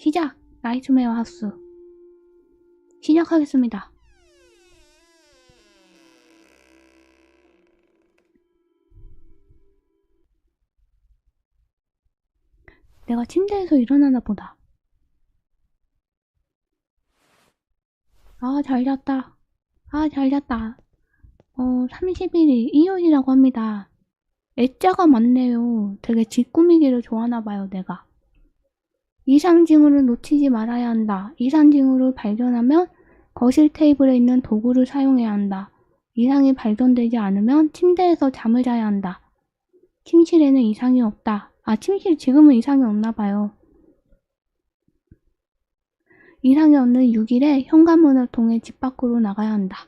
시작! 나이트메어 하우스. 시작하겠습니다. 내가 침대에서 일어나나 보다. 아, 잘 잤다. 아, 잘 잤다. 어, 30일이 일요일이라고 합니다. 애자가 많네요. 되게 뒷꾸미기를 좋아하나 봐요, 내가. 이상 징후를 놓치지 말아야 한다. 이상 징후를 발견하면 거실 테이블에 있는 도구를 사용해야 한다. 이상이 발견되지 않으면 침대에서 잠을 자야 한다. 침실에는 이상이 없다. 아, 침실 지금은 이상이 없나 봐요. 이상이 없는 6일에 현관문을 통해 집 밖으로 나가야 한다.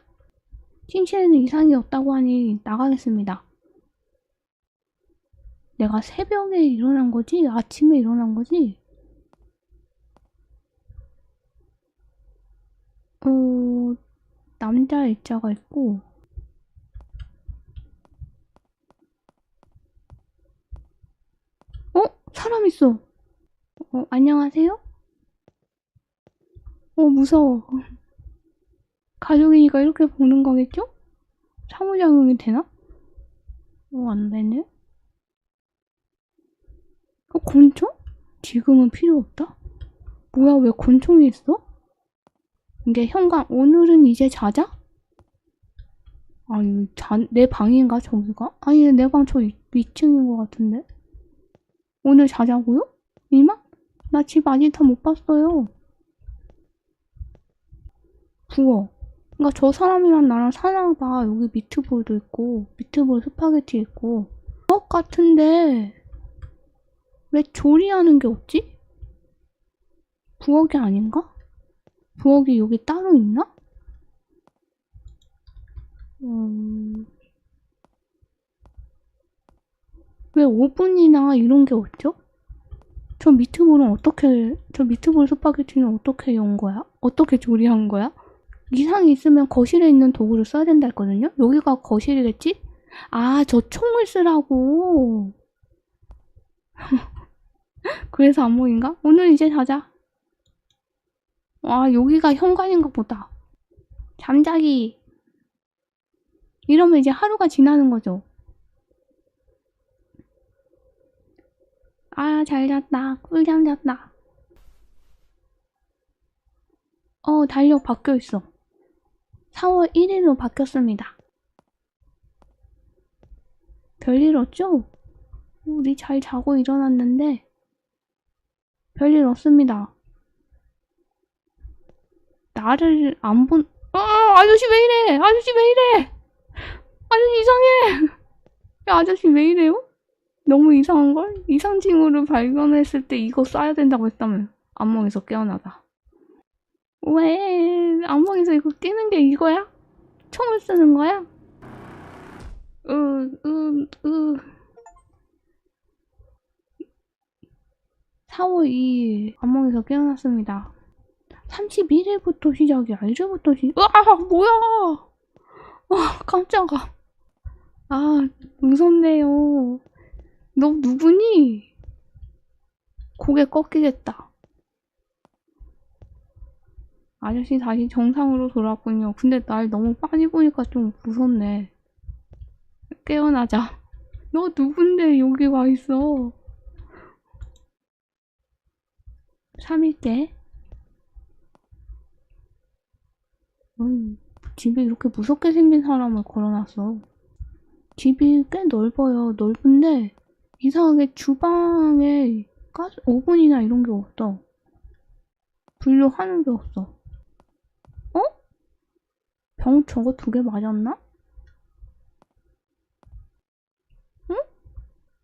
침실에는 이상이 없다고 하니 나가겠습니다. 내가 새벽에 일어난 거지? 아침에 일어난 거지? 어, 남자 일자가 있고, 어? 사람 있어. 어, 안녕하세요? 어, 무서워. 가족이니까 이렇게 보는 거겠죠? 상호작용이 되나? 어, 안 되네. 어, 권총? 지금은 필요 없다? 뭐야, 왜 권총이 있어? 이게 현관, 오늘은 이제 자자? 아니, 자, 내 방인가, 저기가? 아니, 내 방저 위층인 것 같은데? 오늘 자자고요? 이만? 나 집 아직 다 못 봤어요. 부어. 그니까 저 사람이랑 나랑 사나 봐. 여기 미트볼도 있고, 미트볼 스파게티 있고. 것 같은데, 왜 조리하는 게 없지? 부엌이 아닌가? 부엌이 여기 따로 있나? 음... 왜 오븐이나 이런 게 없죠? 저 미트볼은 어떻게, 저 미트볼 스파게티는 어떻게 연 거야? 어떻게 조리한 거야? 이상이 있으면 거실에 있는 도구를 써야 된다 했거든요? 여기가 거실이겠지? 아, 저 총을 쓰라고. 그래서 안 보인가? 오늘 이제 자자. 와, 여기가 현관인가 보다. 잠자기. 이러면 이제 하루가 지나는 거죠. 아, 잘 잤다. 꿀잠 잤다. 어, 달력 바뀌어 있어. 4월 1일로 바뀌었습니다. 별일 없죠? 우리 잘 자고 일어났는데 별일 없습니다. 나를 안 본, 아, 아저씨 왜 이래? 아저씨 왜 이래? 아저씨 이상해! 야, 아저씨 왜 이래요? 너무 이상한걸? 이상 징후를 발견했을 때 이거 쏴야 된다고 했다며. 안멍에서 깨어나다. 왜? 안멍에서 이거 끼는 게 이거야? 총을 쓰는 거야? 으, 으, 으. 4월 2일 안멍에서 깨어났습니다. 31일부터 시작이야. 이제부터 시, 아, 뭐야! 아, 깜짝아. 아, 무섭네요. 너 누구니? 고개 꺾이겠다. 아저씨 다시 정상으로 돌아왔군요. 근데 날 너무 빨리 보니까 좀 무섭네. 깨어나자. 너 누군데 여기 와 있어? 3일째. 음, 집에 이렇게 무섭게 생긴 사람을 걸어놨어. 집이 꽤 넓어요. 넓은데 이상하게 주방에 가스 오븐이나 이런 게 없어. 분류하는 게 없어. 어? 병 저거 두 개 맞았나? 응?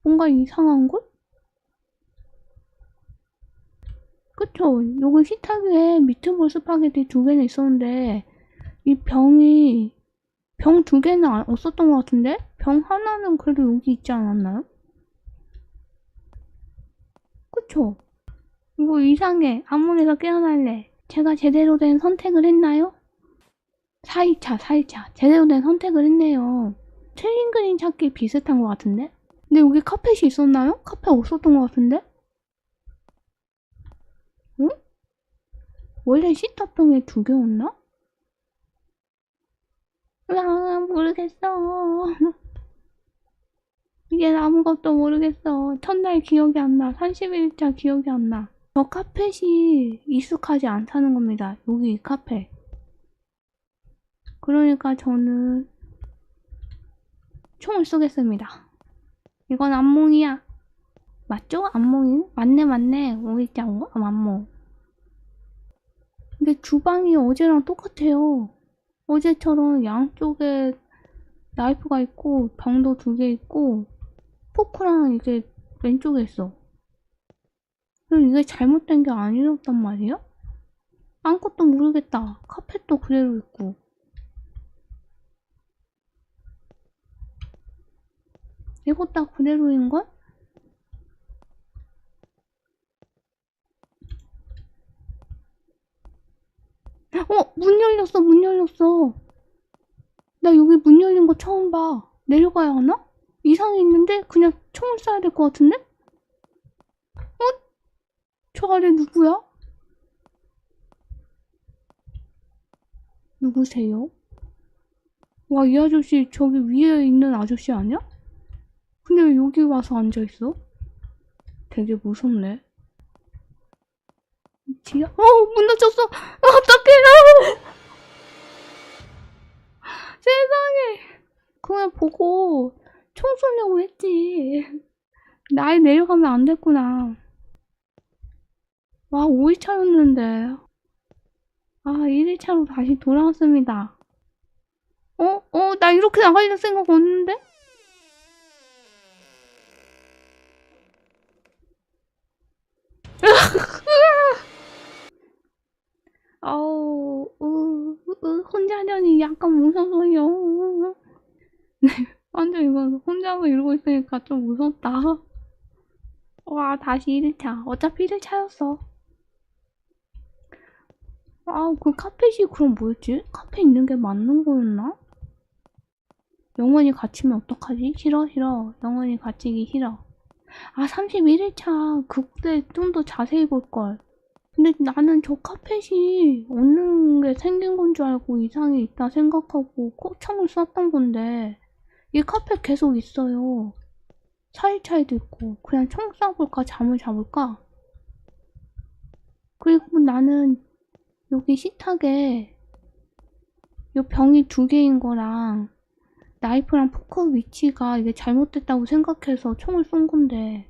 뭔가 이상한 걸? 그쵸? 요거 식탁에 미트볼 스파게티 두 개는 있었는데 이 병이 병 두 개는 안- 없었던 것 같은데? 병 하나는 그래도 여기 있지 않았나요? 그쵸? 이거 이상해. 안문에서 깨어날래. 제가 제대로 된 선택을 했나요? 4일차, 4일차. 제대로 된 선택을 했네요. 틀린 그림 찾기 비슷한 것 같은데? 근데 여기 카펫이 있었나요? 카펫 없었던 것 같은데? 응? 원래 시타통에 두 개였나? 아, 모르겠어. 이제 아무것도 모르겠어. 첫날 기억이 안 나. 31일차 기억이 안 나. 저 카펫이 익숙하지 않다는 겁니다. 여기 이 카펫. 그러니까 저는 총을 쏘겠습니다. 이건 안몽이야. 맞죠? 안몽이? 맞네, 맞네. 오이자, 아, 안몽. 근데 주방이 어제랑 똑같아요. 어제처럼 양쪽에 나이프가 있고, 병도 두 개 있고, 포크랑 이게 왼쪽에 있어. 그럼 이게 잘못된 게 아니었단 말이야? 아무것도 모르겠다. 카펫도 그대로 있고. 이거 다 그대로인걸? 어, 문 열렸어, 문 열렸어. 나 여기 문 열린 거 처음 봐. 내려가야 하나? 이상이 있는데 그냥 총을 쏴야 될 것 같은데? 어? 저 아래 누구야? 누구세요? 와, 이 아저씨 저기 위에 있는 아저씨 아니야? 근데 왜 여기 와서 앉아있어? 되게 무섭네. 뒤야? 어, 문 닫혔어! 어떡해요! 세상에! 그냥 보고 총 쏘려고 했지. 나에 내려가면 안 됐구나. 와, 5일차였는데. 아, 1일차로 다시 돌아왔습니다. 어? 어? 나 이렇게 나갈 생각 없는데? 아우, 으, 으, 혼자냐니 약간 무서워요. 네, 완전 이거 혼자서 이러고 있으니까 좀 무섭다. 와, 다시 1일차. 어차피 1일차였어. 아, 그 카펫이 그럼 뭐였지? 카펫 있는 게 맞는 거였나? 영원히 갇히면 어떡하지? 싫어, 싫어. 영원히 갇히기 싫어. 아, 31일차. 그때 좀 더 자세히 볼걸. 근데 나는 저 카펫이 없는 게 생긴 건 줄 알고 이상이 있다 생각하고 꼬청을 쐈던 건데 이 카펫 계속 있어요. 4일차에도 있고 그냥 총 쏴볼까 잠을 잡을까? 그리고 나는 여기 식탁에 요 병이 두 개인 거랑 나이프랑 포크 위치가 이게 잘못됐다고 생각해서 총을 쏜 건데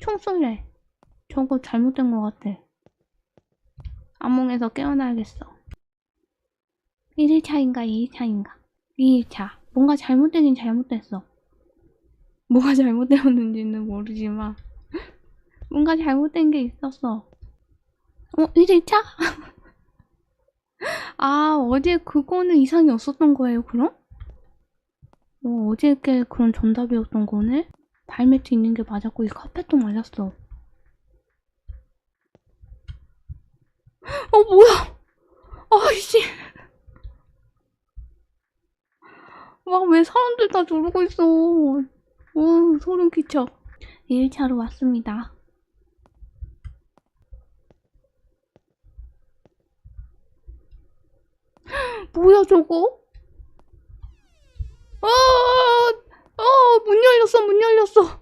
총 쏠래. 저거 잘못된 것 같아. 악몽에서 깨어나야겠어. 1일차인가 2일차인가? 2일차. 뭔가 잘못되긴 잘못됐어. 뭐가 잘못되었는지는 모르지만 뭔가 잘못된 게 있었어. 어? 1일차? 아 어제 그거는 이상이 없었던 거예요 그럼? 어, 어제 게 그런 정답이었던 거네? 발매트 있는 게 맞았고 이 카펫도 맞았어. 어 뭐야? 아 이씨. 막 왜 사람들 다 저러고 있어. 어 소름 끼쳐. 1차로 왔습니다. 뭐야 저거? 아, 아, 문 열렸어, 문 열렸어.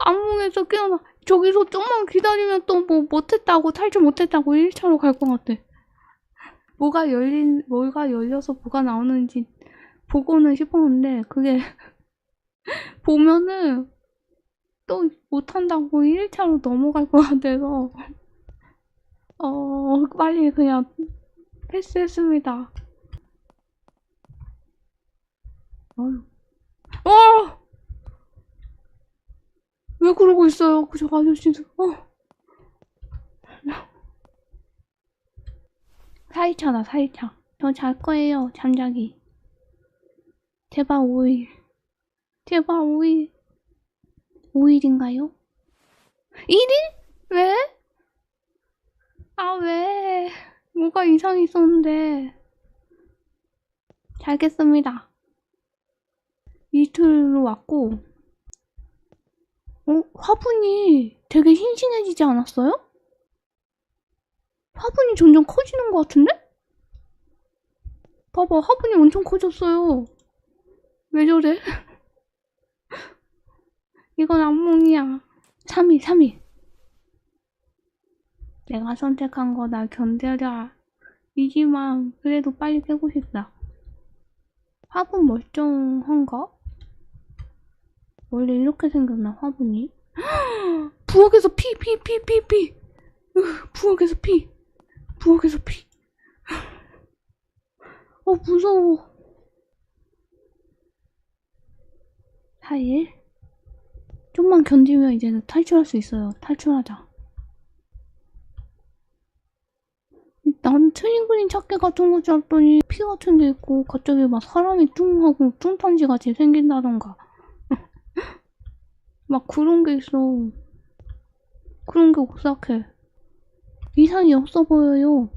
악몽에서 깨어나. 저기서 좀만 기다리면 또 뭐 못했다고, 탈출 못했다고 1차로 갈 것 같아. 뭐가 열린, 뭐가 열려서 뭐가 나오는지 보고는 싶었는데, 그게, 보면은 또 못한다고 1차로 넘어갈 것 같아서, 어, 빨리 그냥 패스했습니다. 어휴. 어! 왜 그러고 있어요, 그저 아저씨들. 어. 사이차다, 사이차. 저 잘 거예요, 잠자기. 제발 5일. 제발 5일. 5일인가요? 1일? 왜? 아, 왜? 뭐가 이상이 있었는데. 잘겠습니다. 이틀로 왔고, 어, 화분이 되게 싱싱해지지 않았어요? 화분이 점점 커지는 것 같은데? 봐봐, 화분이 엄청 커졌어요. 왜 저래? 이건 악몽이야. 3위, 3위. 내가 선택한 거다, 견뎌라. 이지만, 그래도 빨리 깨고 싶다. 화분 멀쩡한가? 원래 이렇게 생겼나, 화분이? 부엌에서 피, 피, 피, 피, 피. 으, 부엌에서 피. 부엌에서 피. 어, 무서워. 4일? 좀만 견디면 이제는 탈출할 수 있어요. 탈출하자. 난 트윈 그린 찾기 같은 거 짰더니 피 같은 게 있고 갑자기 막 사람이 뚱 하고 뚱딴지 같이 생긴다던가 막 그런 게 있어. 그런 게 오싹해. 이상이 없어 보여요.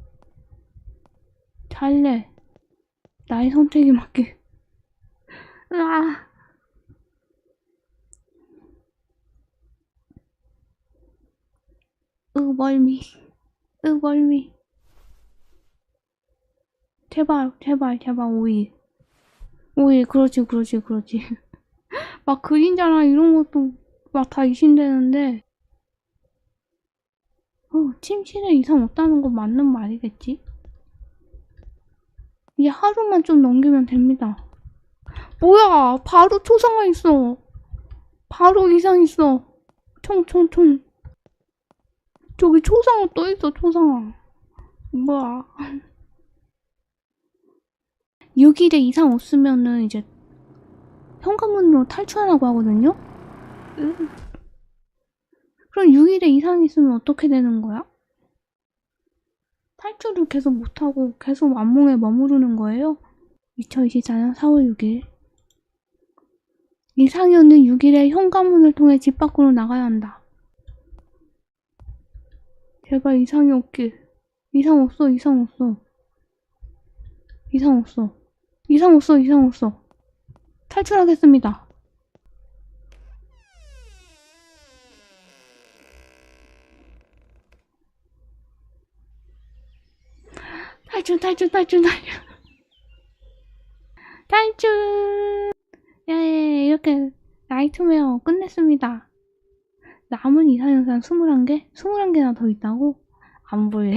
잘래 나의 선택이 맞게. 으아. 으 멀미. 으 멀미. 제발 제발 제발 오이. 오이 그렇지 그렇지 그렇지. 막 그림자랑 이런 것도 막다 이신되는데 어 침실에 이상 없다는 건 맞는 말이겠지? 이제 하루만 좀 넘기면 됩니다. 뭐야 바로 초상화 있어. 바로 이상 있어. 총총총. 저기 초상화 또 있어 초상화. 뭐야. 6일에 이상 없으면은 이제 현관문으로 탈출하라고 하거든요? 으. 그럼 6일에 이상 있으면 어떻게 되는 거야? 탈출을 계속 못하고 계속 안몽에 머무르는 거예요? 2024년 4월 6일 이상이 없는 6일에 현관문을 통해 집 밖으로 나가야 한다. 제발 이상이 없길. 이상 없어, 이상 없어. 이상 없어. 이상 없어, 이상 없어. 탈출하겠습니다. 탈출, 탈출, 탈출, 탈출. 탈출! 예, 이렇게 나이트메어 끝냈습니다. 남은 이상현상 21개? 21개나 더 있다고? 안 보여.